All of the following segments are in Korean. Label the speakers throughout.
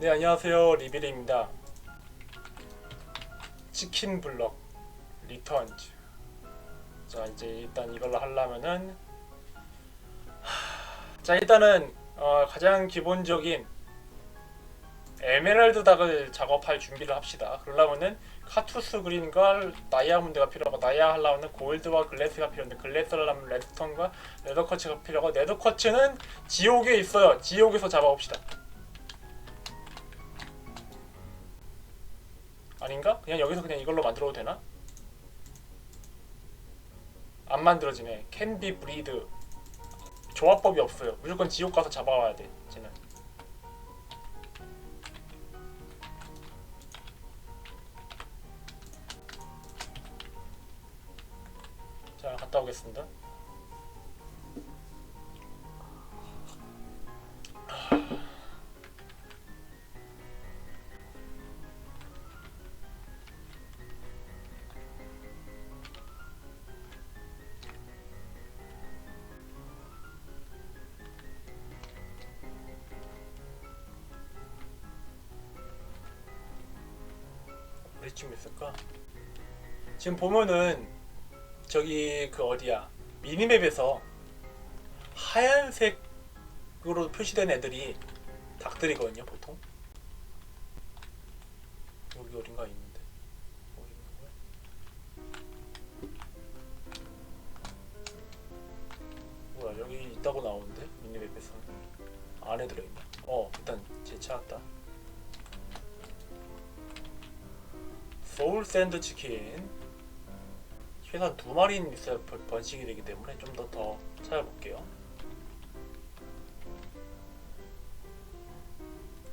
Speaker 1: 네 안녕하세요. 리비리입니다. 치킨 블럭 리턴즈. 자 이제 일단 이걸로 하려면은 하... 자 일단은 어, 가장 기본적인 에메랄드 닭을 작업할 준비를 합시다. 그러려면은 카투스 그린과 다이아몬드가 필요하고 다이아 하려면 골드와 글래스가 필요한데 글래스 하려면 레드스톤과 레더커츠가 필요하고 레더커츠는 지옥에 있어요. 지옥에서 잡아옵시다 아닌가? 그냥 여기서 그냥 이걸로 만들어도 되나? 안 만들어지네. be breed. 조합법이 없어요. 무조건 지옥 가서 잡아와야 돼. 쟤는. 자, 갔다 오겠습니다. 어디쯤 있을까? 지금 보면은 저기 그 어디야 미니맵에서 하얀색으로 표시된 애들이 닭들이거든요 보통 여기 어딘가 있는데 어디 있는 거야? 뭐야 여기 있다고 나오는데 미니맵에서 안에 들어있나? 어 일단 제 찾았다 소울 샌드 치킨 최소한 두 마리는 있어야 번- 번식이 되기 때문에 좀 더 더 찾아볼게요.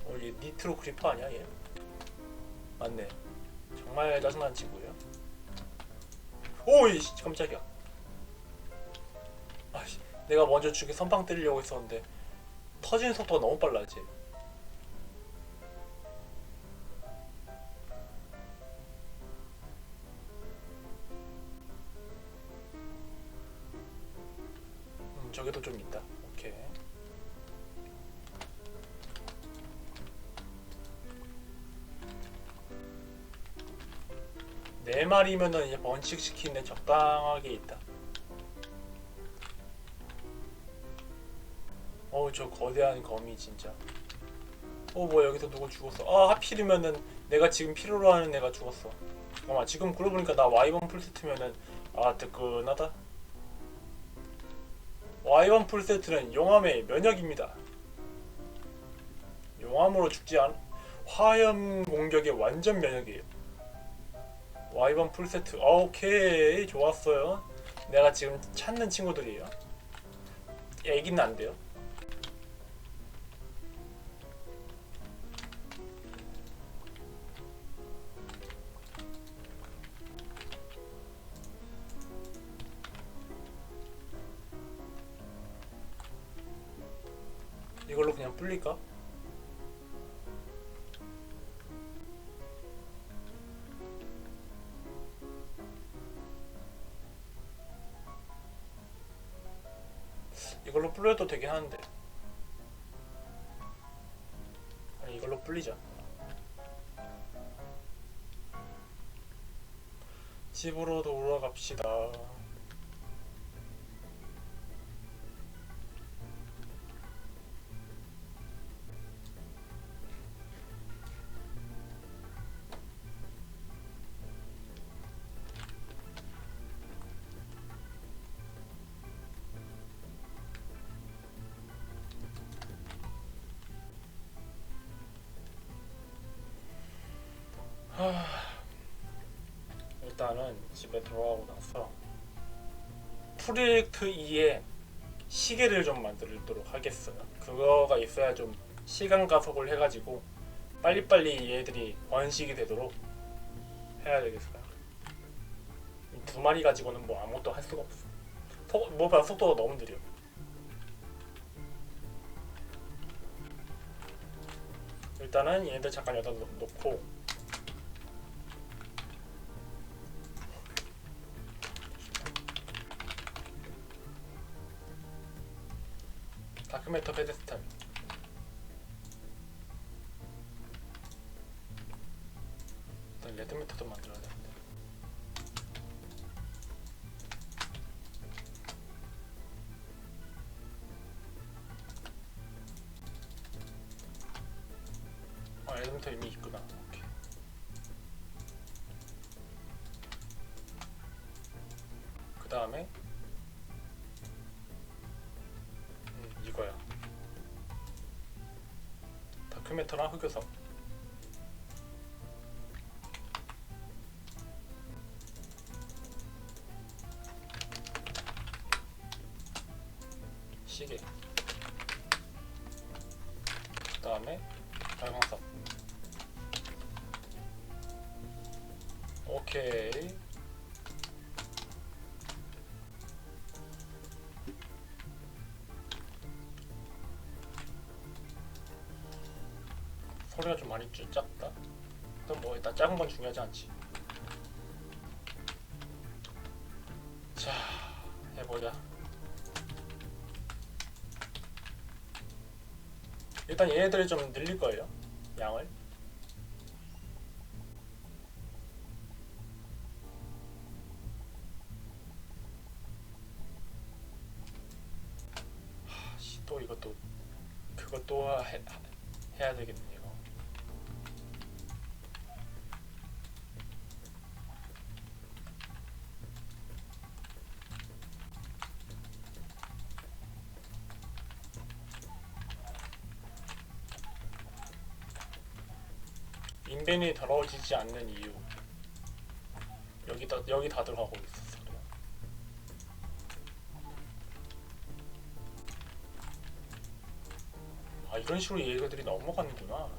Speaker 1: 어, 얘 니트로 크리퍼 아니야 얘? 맞네. 정말 짜증나는 친구예요. 오이 깜짝이야. 아씨, 내가 먼저 죽이 선빵 때리려고 했었는데 터지는 속도가 너무 빨라 지. 음, 저기도 좀 있다. 오케이. 네 마리면은 이제 번식 시키는데 적당하게 있다. 어우 저 거대한 거미 진짜. 어 뭐야 여기서 누구 죽었어? 아 하필이면은 내가 지금 필요로 하는 애가 죽었어. 잠깐만 지금 그러고 보니까 나 와이번 풀세트면은 아 뜨끈하다. 와이번 풀세트는 용암의 면역입니다. 용암으로 죽지 않 화염 공격에 완전 면역이에요. 와이번 풀세트 아, 오케이 좋았어요. 내가 지금 찾는 친구들이에요. 애기는 안 돼요. 이걸로 그냥 불릴까? 이걸로 불려도 되긴 하는데. 아니 이걸로 불리자. 집으로 돌아갑시다 일단은 집에 들어가고 나서 프로젝트 2에 시계를 좀 만들도록 하겠어요. 그거가 있어야 좀 시간 가속을 해가지고 빨리빨리 얘들이 번식이 되도록 해야 되겠어요. 이두 마리 가지고는 뭐 아무것도 할 수가 없어. 속, 뭐보다 속도가 너무 느려. 일단은 얘네들 잠깐 여기다 놓- 놓고 3m 페데스탈 일단 레드메터도 만들어야 되는데. 아 레드메터 이미 있구나. 오케이. 그 다음에 다큐멘터랑 흑요석. 시계. 그 다음에 발광석. 오케이. 소리가 좀 많이 쭈 작다. 그럼 뭐 일단 작은 건 중요하지 않지. 자, 해보자. 일단 얘네들을 좀 늘릴 거예요. 양을. 인벤이 더러워지지 않는 이유 여기 다 여기 다 들어가고 있었어 그래요. 아 이런 식으로 얘들이 넘어가는구나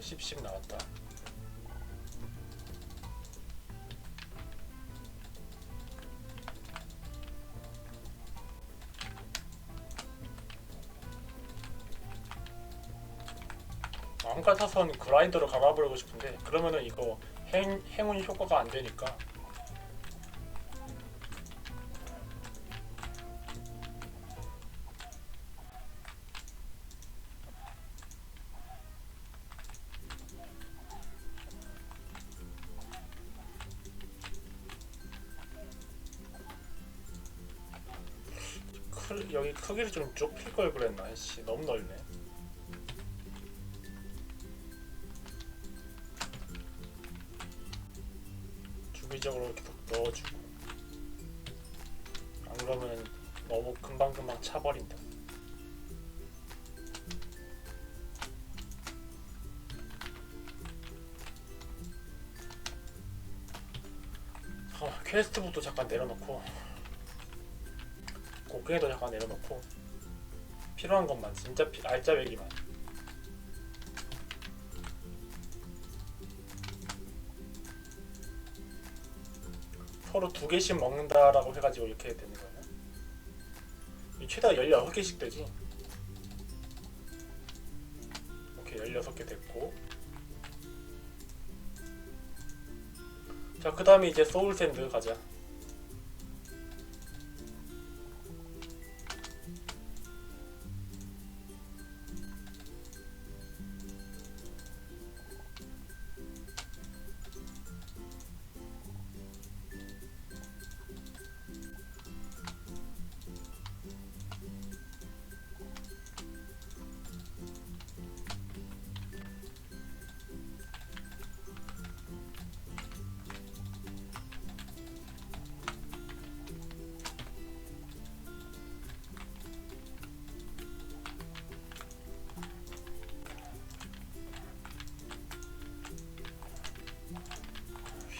Speaker 1: 10, 10 나왔다. 같아서는 그라인더로 갈아버리고 싶은데 그러면은 이거 행, 행운 효과가 안 되니까 크, 여기 크기를 좀 좁힐 걸 그랬나? 씨 너무 넓네. 주기적으로 이렇게 더 넣어주고. 안 그러면 너무 금방 금방 차버린다. 어, 퀘스트북도 잠깐 내려놓고 곡괭이도 잠깐 내려놓고 필요한 것만 진짜 피, 알짜배기만 서로 두 개씩 먹는다라고 해가지고 이렇게 되는 거야. 이 최대한 16개씩 되지. 오케이 16개 됐고 자 그 다음에 이제 소울샌드 가자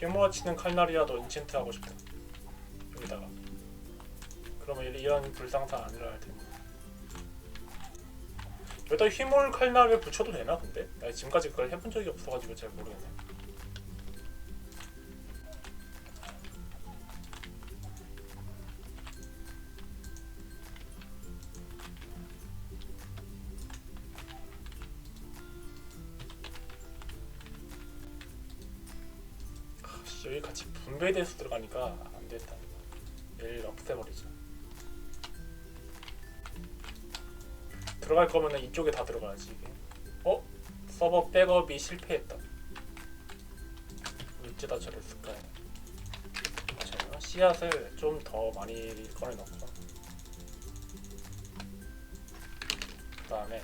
Speaker 1: 휘모아 치는 칼날이라도 인챈트 하고 싶다 여기다가 그러면 이런 불상사 안 일어날 텐데 여기다 휘몰 칼날을 붙여도 되나 근데? 나 지금까지 그걸 해본 적이 없어가지고 잘 모르겠네. 여기 같이 분배돼서 들어가니까 안 됐다. 얘를 없애버리자. 들어갈 거면은 이쪽에 다 들어가야지 이게. 어? 서버 백업이 실패했다. 어쩌다 저랬을까요? 자, 씨앗을 좀 더 많이 꺼내놓고 그 다음에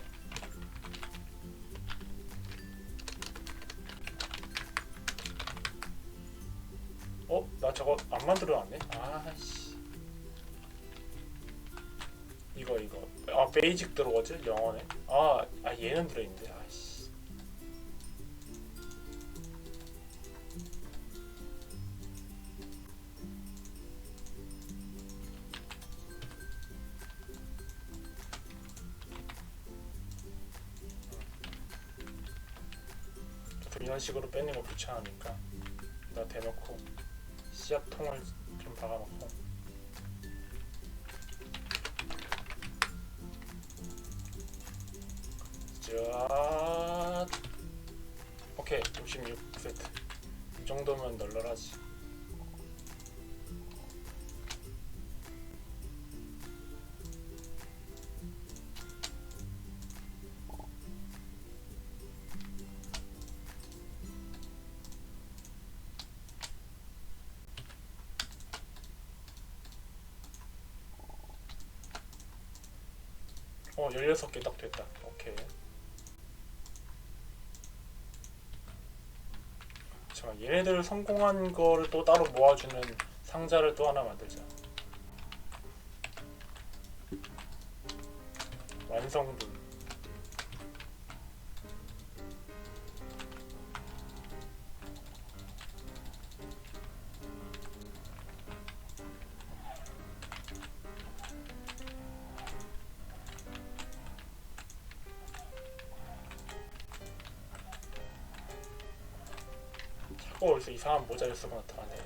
Speaker 1: 저거 안 만들어놨네? 아씨. 이거 이거. 아 베이직 들어가지? 영어네 아, 아 얘는 들어있는데? 아씨. 또 이런 식으로 빼는 거 귀찮으니까. 나 대놓고 씨앗통을 좀 박아놓고. 자 오케이. 66세트. 이 정도면 널널하지 어 16개 딱 됐다. 오케이. 잠깐 얘네들 성공한 거를 또 따로 모아주는 상자를 또 하나 만들자. 완성분 이상한 모자를 쓰고 나타나네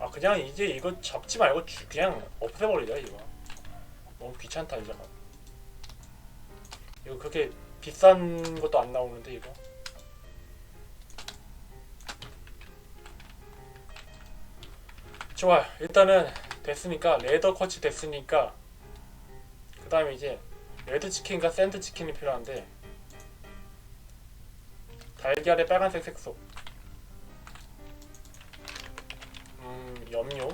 Speaker 1: 아 그냥 이제 이거 잡지 말고 주- 그냥 없애버리자 이거. 너무 귀찮다 이거 이거 그렇게 비싼 것도 안 나오는데 이거? 좋아요 일단은 됐으니까 레더 커치 됐으니까 그 다음에 이제 레드 치킨과 샌드 치킨이 필요한데 달걀의 빨간색 색소 음 염료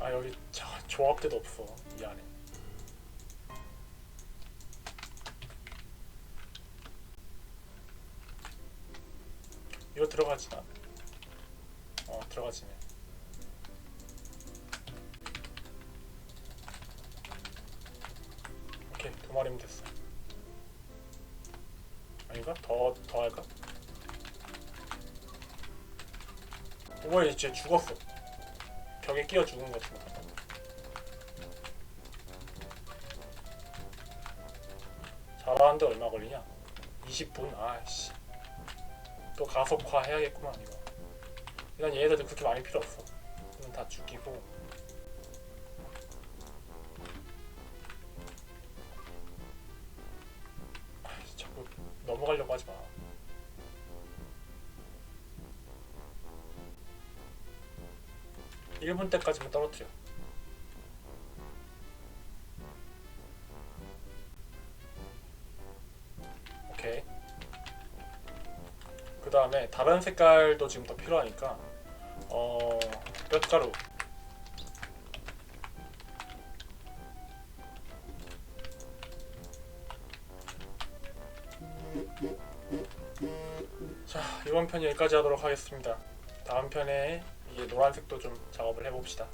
Speaker 1: 아 여기 자, 조합대도 없어 이 안에 이거 들어가지나? 어 들어가지네 오케이 두 마리면 됐어 아닌가? 더, 더 할까? 오마 이제 죽었어 벽에 끼어 죽은 것 같은 거 잘하는데 얼마 걸리냐? 20분? 아씨 또 가속화 해야겠구만 이거. 일단 얘네들도 그렇게 많이 필요 없어. 이건 다 죽이고. 아이, 자꾸 넘어가려고 하지 마. 일분 때까지만 떨어뜨려. 오케이. 그 다음에 다른 색깔도 지금 더 필요하니까 어 뼈가루. 자 이번 편 여기까지 하도록 하겠습니다. 다음 편에 이게 노란색도 좀 작업을 해봅시다